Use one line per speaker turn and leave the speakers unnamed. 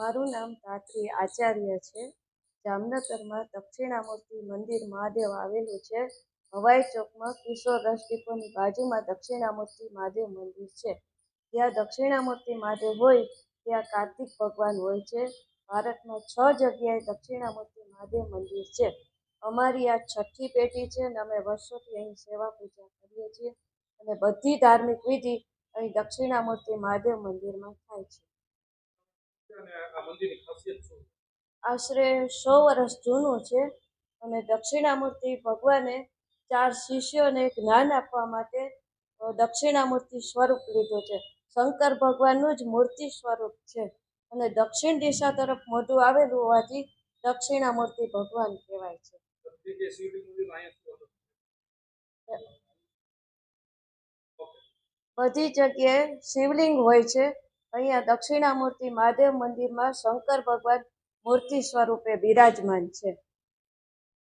મારું નામ ધાત્રી આચાર્ય છે. જામનગરમાં દક્ષિણામૂર્તિ મંદિર મહાદેવ આવેલું છે. હવાઈ ચોકમાં કિશોર રસ બાજુમાં દક્ષિણામૂર્તિ મહાદેવ મંદિર છે. ત્યાં દક્ષિણામૂર્તિ મહાદેવ હોય, ત્યાં કાર્તિક ભગવાન હોય છે. ભારતમાં છ જગ્યાએ દક્ષિણામૂર્તિ મહાદેવ મંદિર છે. અમારી આ છઠ્ઠી પેઢી છે અને અમે વર્ષોથી અહીં સેવા પૂજા કરીએ છીએ અને બધી ધાર્મિક વિધિ અહીં દક્ષિણામૂર્તિ મહાદેવ મંદિરમાં થાય છે
અને આ મંદિરની ખાસિયત શું
આશરે સો વર્ષ જૂનું છે અને દક્ષિણામૂર્તિ ભગવાને ચાર શિષ્યોને જ્ઞાન આપવા માટે દક્ષિણામૂર્તિ સ્વરૂપ લીધું છે. શંકર ભગવાનનું જ મૂર્તિ સ્વરૂપ છે અને દક્ષિણ દિશા તરફ મોઢું આવેલું હોવાથી દક્ષિણામૂર્તિ ભગવાન કહેવાય છે. બધી જગ્યાએ શિવલિંગ હોય છે અહીંયા દક્ષિણામૂર્તિ મહાદેવ મંદિરમાં શંકર ભગવાન મૂર્તિ સ્વરૂપે બિરાજમાન છે.